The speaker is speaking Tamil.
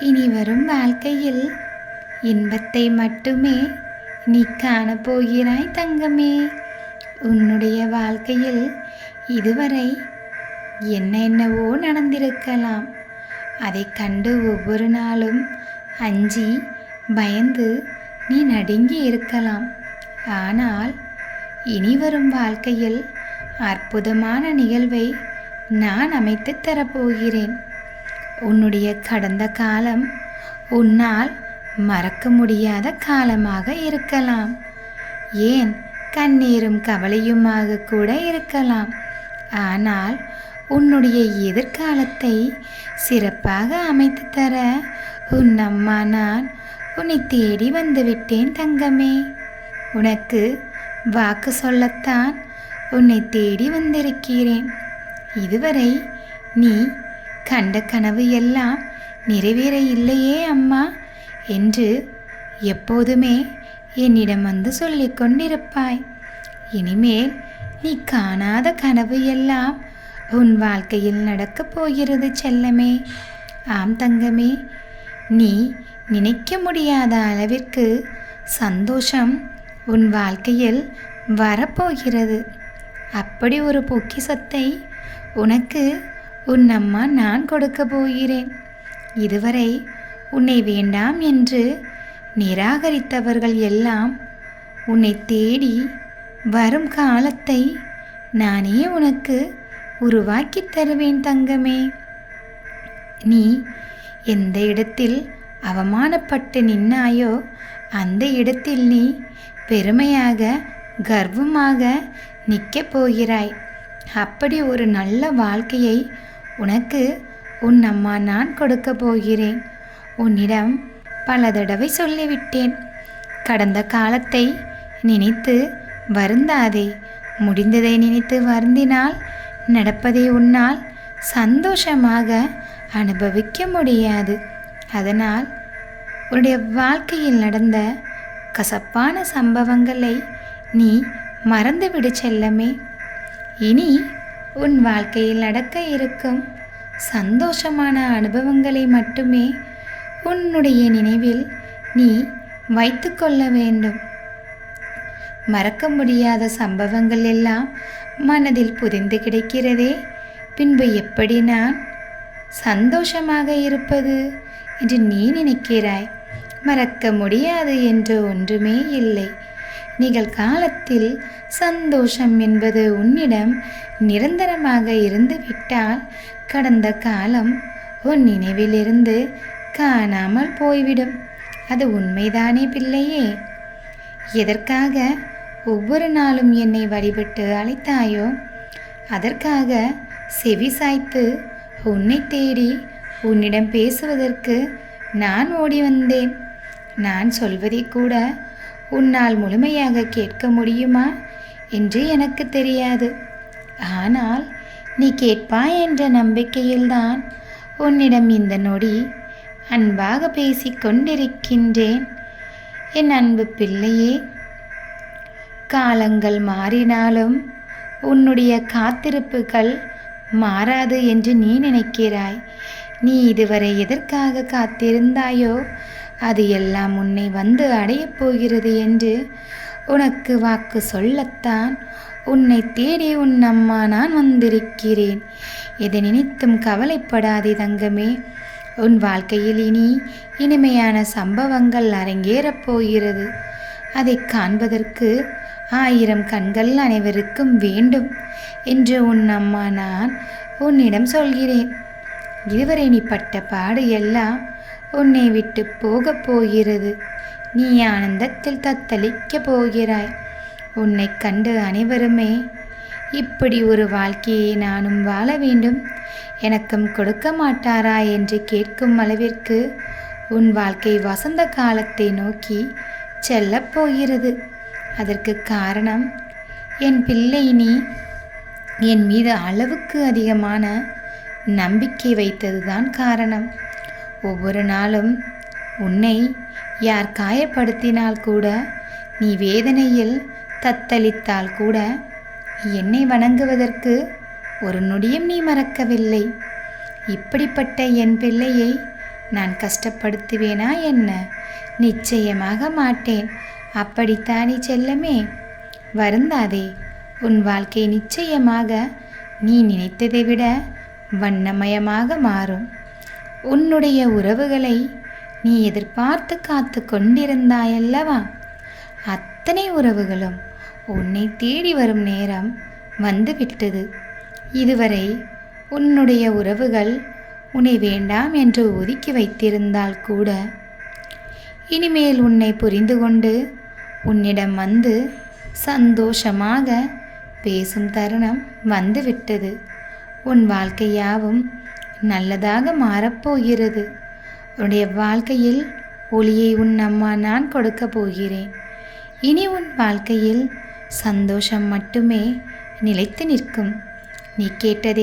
இனி வரும் வாழ்க்கையில் இன்பத்தை மட்டுமே நீ காணப்போகிறாய் தங்கமே. உன்னுடைய வாழ்க்கையில் இதுவரை என்னென்னவோ நடந்திருக்கலாம். அதை கண்டு ஒவ்வொரு நாளும் அஞ்சி பயந்து நீ நடுங்கி இருக்கலாம். ஆனால் இனி வரும் வாழ்க்கையில் அற்புதமான நிகழ்வை நான் அமைத்து தரப்போகிறேன். உன்னுடைய கடந்த காலம் உன்னால் மறக்க முடியாத காலமாக இருக்கலாம். ஏன் கண்ணீரும் கவலையுமாக கூட இருக்கலாம். ஆனால் உன்னுடைய எதிர்காலத்தை சிறப்பாக அமைத்து தர உன் அம்மா நான் உன்னை தேடி வந்துவிட்டேன் தங்கமே. உனக்கு வாக்கு சொல்லத்தான் உன்னை தேடி வந்திருக்கிறேன். இதுவரை நீ கண்ட கனவு எல்லாம் நிறைவேற இல்லையே அம்மா என்று எப்போதுமே என்னிடம் வந்து சொல்லிக் கொண்டிருப்பாய். இனிமேல் நீ காணாத கனவு எல்லாம் உன் வாழ்க்கையில் நடக்கப் போகிறது செல்லமே. ஆம் தங்கமே நீ நினைக்க முடியாத அளவிற்கு சந்தோஷம் உன் வாழ்க்கையில் வரப்போகிறது. அப்படி ஒரு பொக்கிசத்தை உனக்கு உன் அம்மா நான் கொடுக்க போகிறேன். இதுவரை உன்னை வேண்டாம் என்று நிராகரித்தவர்கள் எல்லாம் உன்னை தேடி வரும் காலத்தை நானே உனக்கு உருவாக்கி தருவேன் தங்கமே. நீ எந்த இடத்தில் அவமானப்பட்டு நின்னாயோ அந்த இடத்தில் நீ பெருமையாக கர்வமாக நிற்கப் போகிறாய். அப்படி ஒரு நல்ல வாழ்க்கையை உனக்கு உன் அம்மா நான் கொடுக்க போகிறேன். உன்னிடம் பல தடவை சொல்லிவிட்டேன். கடந்த காலத்தை நினைத்து வருந்தாதே. முடிந்ததை நினைத்து வருந்தினால் நடப்பதை உன்னால் சந்தோஷமாக அனுபவிக்க முடியாது. அதனால் உன்னுடைய வாழ்க்கையில் நடந்த கசப்பான சம்பவங்களை நீ மறந்துவிடு செல்லமே. இனி உன் வாழ்க்கையில் நடக்க இருக்கும் சந்தோஷமான அனுபவங்களை மட்டுமே உன்னுடைய நினைவில் நீ வைத்துக்கொள்ள வேண்டும். மறக்க முடியாத சம்பவங்கள் எல்லாம் மனதில் புரிந்து கிடைக்கிறதே. பின்பு எப்படி நான் சந்தோஷமாக இருப்பது என்று நீ நினைக்கிறாய்? மறக்க முடியாது என்று ஒன்றுமே இல்லை. நிகழ்காலத்தில் சந்தோஷம் என்பது உன்னிடம் நிரந்தரமாக இருந்துவிட்டால் கடந்த காலம் உன் நினைவிலிருந்து காணாமல் போய்விடும். அது உண்மைதானே பிள்ளையே? எதற்காக ஒவ்வொரு நாளும் என்னை வழிபட்டு அழைத்தாயோ அதற்காக செவி சாய்த்து உன்னை தேடி உன்னிடம் பேசுவதற்கு நான் ஓடி வந்தேன். நான் சொல்வதை கூட உன்னால் முழுமையாக கேட்க முடியுமா? என்று எனக்கு தெரியாது. ஆனால் நீ கேட்பாய் என்ற நம்பிக்கையில்தான் உன்னிடம் இந்த நொடி அன்பாக பேசிக் கொண்டிருக்கின்றேன். என் அன்பு பிள்ளையே காலங்கள் மாறினாலும் உன்னுடைய காத்திருப்புகள் மாறாது என்று நீ நினைக்கிறாய். நீ இதுவரை எதற்காக காத்திருந்தாயோ அது எல்லாம் உன்னை வந்து அடையப் போகிறது என்று உனக்கு வாக்கு சொல்லத்தான். உன்னை தேடி உன் அம்மா நான் வந்திருக்கிறேன். எதை நினைத்தும் கவலைப்படாதே தங்கமே. உன் வாழ்க்கையில் இனி இனிமையான சம்பவங்கள் அரங்கேறப் போகிறது. அதை காண்பதற்கு ஆயிரம் கண்கள் அனைவருக்கும் வேண்டும் என்று உன் அம்மா நான் உன்னிடம் சொல்கிறேன். இதுவரை நீ பட்ட பாடு எல்லாம் உன்னை விட்டு போகப் போகிறது. நீ ஆனந்தத்தில் தத்தளிக்கப் போகிறாய். உன்னை கண்டு அனைவருமே இப்படி ஒரு வாழ்க்கையை நானும் வாழ வேண்டும். எனக்கும் கொடுக்க மாட்டாரா என்று கேட்கும் அளவிற்கு உன் வாழ்க்கை வசந்த காலத்தை நோக்கி செல்லப் போகிறது. அதற்கு காரணம் என் பிள்ளை நீ என் மீது அளவுக்கு அதிகமான நம்பிக்கை வைத்ததுதான் காரணம். ஒவ்வொரு நாளும் உன்னை யார் காயப்படுத்தினால் கூட நீ வேதனையில் தத்தளித்தால் கூட என்னை வணங்குவதற்கு ஒரு நொடியும் நீ மறக்கவில்லை. இப்படிப்பட்ட என் பிள்ளையை நான் கஷ்டப்படுத்துவேனா என்ன? நிச்சயமாக மாட்டேன். அப்படித்தானே செல்லமே? வருந்தாதே. உன் வாழ்க்கை நிச்சயமாக நீ நினைத்ததை விட வண்ணமயமாக மாறும். உன்னுடைய உறவுகளை நீ எதிர்பார்த்து காத்து கொண்டிருந்தாயல்லவா? அத்தனை உறவுகளும் உன்னை தேடி வரும் நேரம் வந்துவிட்டது. இதுவரை உன்னுடைய உறவுகள் உன்னை வேண்டாம் என்று ஒதுக்கி வைத்திருந்தால் கூட இனிமேல் உன்னை புரிந்து கொண்டு உன்னிடம் வந்து சந்தோஷமாக பேசும் தருணம் வந்துவிட்டது. உன் வாழ்க்கையாவும் நல்லதாக மாறப்போகிறது. உன்னுடைய வாழ்க்கையில் ஒளியை உன் அம்மா நான் கொடுக்க போகிறேன். இனி உன் வாழ்க்கையில் சந்தோஷம் மட்டுமே நிலைத்து நிற்கும். நீ கேட்டதே